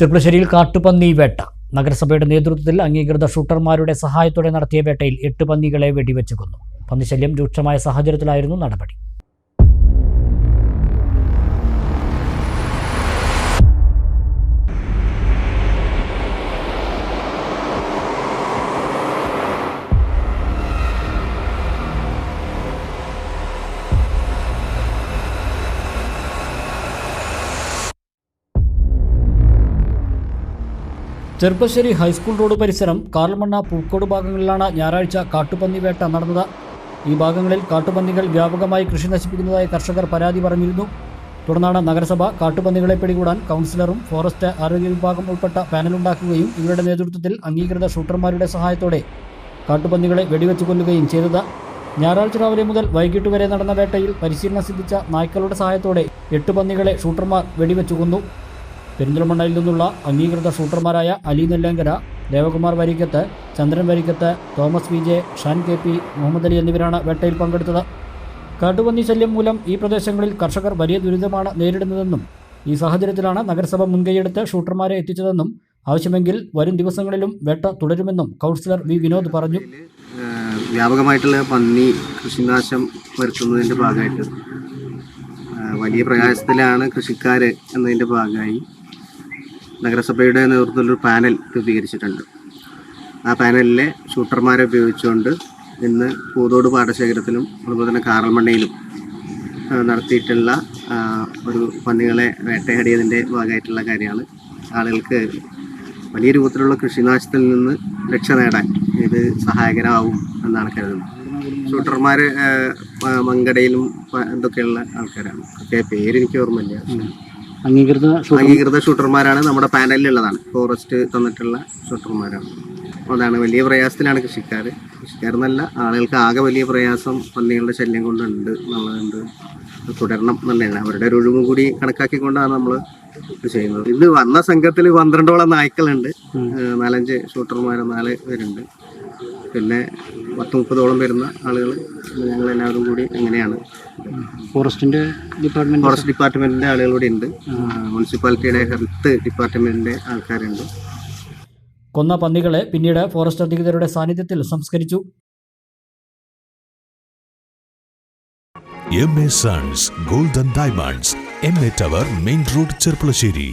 ചെർപ്പളശ്ശേരിയിൽ കാട്ടുപന്നി വേട്ട. നഗരസഭയുടെ നേതൃത്വത്തിൽ അംഗീകൃത ഷൂട്ടർമാരുടെ സഹായത്തോടെ നടത്തിയ വേട്ടയിൽ എട്ട് പന്നികളെ വെടിവെച്ച് കൊന്നു. പന്നിശല്യം രൂക്ഷമായ സാഹചര്യത്തിലായിരുന്നു നടപടി. ചെറുപ്പശ്ശേരി ഹൈസ്കൂൾ റോഡ് പരിസരം കാർമണ്ണ പൂക്കോട് ഭാഗങ്ങളിലാണ് ഞായറാഴ്ച കാട്ടുപന്നി വേട്ട നടന്നത്. ഈ ഭാഗങ്ങളിൽ കാട്ടുപന്നികൾ വ്യാപകമായി കൃഷി നശിപ്പിക്കുന്നതായി കർഷകർ പരാതി പറഞ്ഞിരുന്നു. തുടർന്നാണ് നഗരസഭ കാട്ടുപന്നികളെ പിടികൂടാൻ കൗൺസിലറും ഫോറസ്റ്റ് ആരോഗ്യ വിഭാഗം ഉൾപ്പെട്ട പാനലുണ്ടാക്കുകയും ഇവരുടെ നേതൃത്വത്തിൽ അംഗീകൃത ഷൂട്ടർമാരുടെ സഹായത്തോടെ കാട്ടുപന്നികളെ വെടിവെച്ച് കൊല്ലുകയും ചെയ്തത്. ഞായറാഴ്ച രാവിലെ മുതൽ വൈകിട്ട് വരെ നടന്ന വേട്ടയിൽ പരിശീലനം സിദ്ധിച്ച നായ്ക്കളുടെ സഹായത്തോടെ എട്ട് പന്നികളെ ഷൂട്ടർമാർ വെടിവെച്ചു കൊന്നു. പെരിന്തൽമണ്ണയിൽ നിന്നുള്ള അംഗീകൃത ഷൂട്ടർമാരായ Ali Nellankara Devakumar Varikkath Chandran Varikkath Thomas V J Shan K P Muhammad Ali എന്നിവരാണ് വേട്ടയിൽ പങ്കെടുത്തത്. കാട്ടുപന്നി ശല്യം മൂലം ഈ പ്രദേശങ്ങളിൽ കർഷകർ വലിയ ദുരിതമാണ് നേരിടുന്നതെന്നും ഈ സാഹചര്യത്തിലാണ് നഗരസഭ മുൻകൈയെടുത്ത് ഷൂട്ടർമാരെ എത്തിച്ചതെന്നും ആവശ്യമെങ്കിൽ വരും ദിവസങ്ങളിലും വേട്ട തുടരുമെന്നും കൗൺസിലർ വി വിനോദ് പറഞ്ഞു. വ്യാപകമായിട്ടുള്ള പന്നി കൃഷിനാശം വരുത്തുന്നതിന്റെ ഭാഗമായിട്ട് വലിയ പ്രയാസത്തിലാണ് കൃഷിക്കാർ എന്നതിന്റെ ഭാഗമായി നഗരസഭയുടെ നേതൃത്വത്തിൽ ഒരു പാനൽ രൂപീകരിച്ചിട്ടുണ്ട്. ആ പാനലിലെ ഷൂട്ടർമാരെ ഉപയോഗിച്ചുകൊണ്ട് ഇന്ന് പൂതോട് പാടശേഖരത്തിലും അതുപോലെ തന്നെ കാറൽമണ്ണയിലും നടത്തിയിട്ടുള്ള ഒരു പന്നികളെ വേട്ടയാടിയതിന്റെ ഭാഗമായിട്ടുള്ള കാര്യമാണ്. ആളുകൾക്ക് വലിയ രൂപത്തിലുള്ള കൃഷിനാശത്തിൽ നിന്ന് രക്ഷ നേടാൻ ഇത് സഹായകരമാവും എന്നാണ് കരുതുന്നത്. ഷൂട്ടർമാർ മങ്കടയിലും എന്തൊക്കെയുള്ള ആൾക്കാരാണ്. പേര് എനിക്ക് ഓർമ്മയില്ല. അംഗീകൃത ഷൂട്ടർമാരാണ് നമ്മുടെ പാനലിലുള്ളതാണ്. ഫോറസ്റ്റ് തന്നിട്ടുള്ള ഷൂട്ടർമാരാണ്. അതാണ് വലിയ പ്രയാസത്തിലാണ് കൃഷിക്കാർ കൃഷിക്കാരെന്നല്ല ആളുകൾക്ക് ആകെ വലിയ പ്രയാസം പന്നികളുടെ ശല്യം കൊണ്ടുണ്ട് എന്നുള്ളതുണ്ട്. തുടരണം എന്നുള്ളതാണ്. അവരുടെ ഒരു ഒഴിവും കൂടി കണക്കാക്കിക്കൊണ്ടാണ് നമ്മൾ ചെയ്യുന്നത്. ഇത് വന്ന സംഘത്തിൽ പന്ത്രണ്ടോളം നായ്ക്കളുണ്ട്. നാലഞ്ച് ഷൂട്ടർമാർ നാല് പേരുണ്ട്. പിന്നെ പത്ത് മുപ്പതോളം വരുന്ന ആളുകൾ ഞങ്ങൾ എല്ലാവരും കൂടി എങ്ങനെയാണ് ഫോറസ്റ്റിന്റെ ഡിപ്പാർട്ട്മെന്റ് ഫോറസ്റ്റ് ഡിപ്പാർട്ട്മെന്റിന്റെ ആളുകൾ കൂടി ഉണ്ട്. മുനിസിപ്പാലിറ്റിയുടെ ഹെൽത്ത് ഡിപ്പാർട്ട്മെന്റിന്റെ ആൾക്കാരുണ്ട്. കൊന്ന പന്നികളെ പിന്നീട് ഫോറസ്റ്റ് അധികൃതരുടെ സാന്നിധ്യത്തിൽ സംസ്കരിച്ചു. M A sons golden diamonds M A tower main road Cherpulassery.